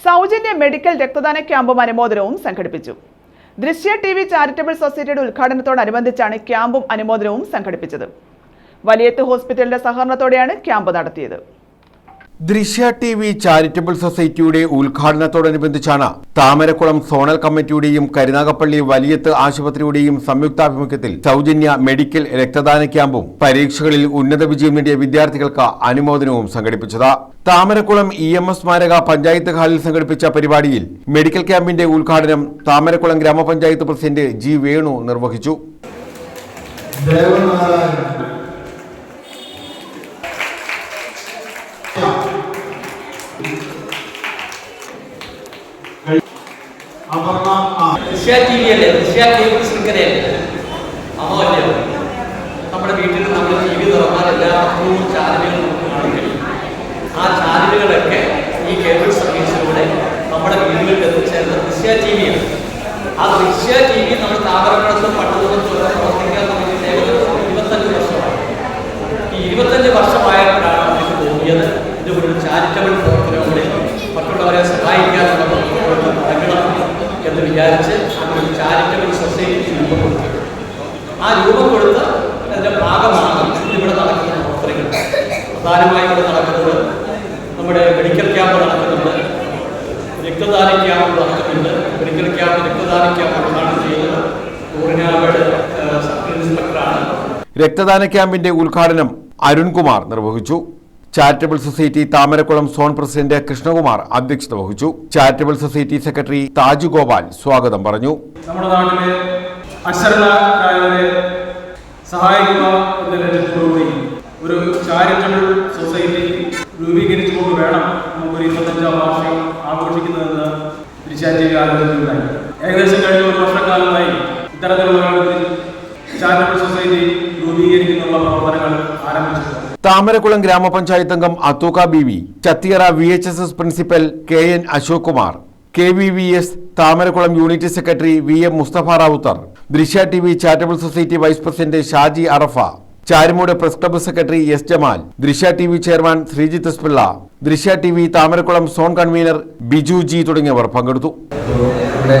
സൗജന്യ മെഡിക്കൽ രക്തദാന ക്യാമ്പും അനുമോദനവും സംഘടിപ്പിച്ചു. ദൃശ്യ ടി വി ചാരിറ്റബിൾ സൊസൈറ്റിയുടെ ഉദ്ഘാടനത്തോടനുബന്ധിച്ചാണ് ക്യാമ്പും അനുമോദനവും സംഘടിപ്പിച്ചത്. വലിയത്ത് ഹോസ്പിറ്റലിന്റെ സഹകരണത്തോടെയാണ് ക്യാമ്പ് നടത്തിയത്. ദൃശ്യ ടി വി ചാരിറ്റബിൾ സൊസൈറ്റിയുടെ ഉദ്ഘാടനത്തോടനുബന്ധിച്ചാണ് താമരക്കുളം സോണൽ കമ്മിറ്റിയുടെയും കരുനാഗപ്പള്ളി വലിയത്ത് ആശുപത്രിയുടെയും സംയുക്താഭിമുഖ്യത്തിൽ സൗജന്യ മെഡിക്കൽ രക്തദാന ക്യാമ്പും പരീക്ഷകളിൽ ഉന്നത വിജയം നേടിയ വിദ്യാർത്ഥികൾക്ക് അനുമോദനവും സംഘടിപ്പിച്ചത്. താമരക്കുളം ഇ എം എസ് സ്മാരക പഞ്ചായത്ത് ഹാളിൽ സംഘടിപ്പിച്ച പരിപാടിയിൽ മെഡിക്കൽ ക്യാമ്പിന്റെ ഉദ്ഘാടനം താമരക്കുളം ഗ്രാമപഞ്ചായത്ത് പ്രസിഡന്റ് ജി വേണു നിർവഹിച്ചു അപർണ ആ ദൃശ്യ ടി വി അല്ലേ ദൃശ്യ കേബിൾ ശൃംഖലയല്ലേ അതല്ലേ നമ്മുടെ വീട്ടിൽ നമ്മൾ ടി വി തുറന്നാൽ എല്ലാ പത്രവും ചാനലുകളും നമുക്ക് കാണാൻ കഴിയും. ആ ചാനലുകളൊക്കെ ഈ കേബിൾ സർവീസിലൂടെ നമ്മുടെ വീടുകളിൽ എത്തിച്ചേരുന്ന ദൃശ്യ ടി വിയാണ് ആ ദൃശ്യ ടി വി നമ്മൾ താമരക്കുളത്ത് പട്ടണത്തിൽ പ്രവർത്തിക്കാൻ തുടങ്ങി ഏകദേശം ഇരുപത്തഞ്ച് വർഷമായി. ഈ ഇരുപത്തഞ്ച് വർഷമായപ്പോഴാണ് നമുക്ക് തോന്നിയത് ഇതുപോലൊരു ചാരിറ്റബിൾ പ്രവർത്തനങ്ങളെ മറ്റുള്ളവരെ സഹായിക്കാനുള്ള പ്രവർത്തനങ്ങൾ എന്ന് വിചാരിച്ച് അങ്ങനെ ചാരിറ്റബിൾ സൊസൈറ്റി രൂപം കൊടുത്തു ആ രൂപം കൊടുത്ത് അതിന്റെ ഭാഗമാണ് ഇവിടെ നടക്കുന്ന പ്രവർത്തനങ്ങൾ പ്രധാനമായും ഇവിടെ നടക്കുന്നത് നമ്മുടെ മെഡിക്കൽ ക്യാമ്പ് നടക്കുന്നുണ്ട്. രക്തദാന ക്യാമ്പ് നടക്കുന്നുണ്ട്. മെഡിക്കൽ ക്യാമ്പ് രക്തദാന ക്യാമ്പ് ഉദ്ഘാടനം ചെയ്യുന്നത് സബ് ഇൻസ്പെക്ടറാണ് രക്തദാന ക്യാമ്പിന്റെ ഉദ്ഘാടനം അരുൺകുമാർ നിർവഹിച്ചു. Charitable society Thamarakkulam zone president Krishnakumar അധ്യക്ഷത വഹിച്ചു. Charitable society secretary Thaju Gopal സ്വാഗതം പറഞ്ഞു. നമ്മുടെ നാട്ടിലെ അക്ഷരനായവരെ സഹായിക്കുക എന്ന ഒരു ചാരിറ്റബിൾ സൊസൈറ്റി രൂപീകരിച്ചുകൊണ്ട് വേണം നമുക്കൊരു ഇരുപത്തഞ്ചാം വാർഷികം ആഘോഷിക്കുന്നതെന്ന് തിരിച്ചാറ്റി ആലോചിക്കുകയുണ്ടായി ഏകദേശം കഴിഞ്ഞ ഒരു വർഷക്കാലമായി ഇത്തരത്തിലുള്ള ചാരിറ്റബിൾ സൊസൈറ്റി ആരംഭിച്ചിട്ടുണ്ട് താമരക്കുളം ഗ്രാമപഞ്ചായത്ത് അംഗം അത്തൂക്ക B V Chathiyara V H S S principal K N Ashok Kumar K V V S Thamarakulam unit secretary V M Mustafa Rawther ദൃശ്യ T V charitable society vice president Shaji അറഫ Charummood press club secretary S Jamal ദൃശ്യ ടി വി ചെയർമാൻ ശ്രീജിത്ത് എസ്പിള്ള ദൃശ്യ T V Thamarakulam zone convener Biju G തുടങ്ങിയവർ പങ്കെടുത്തു. ഇവിടെ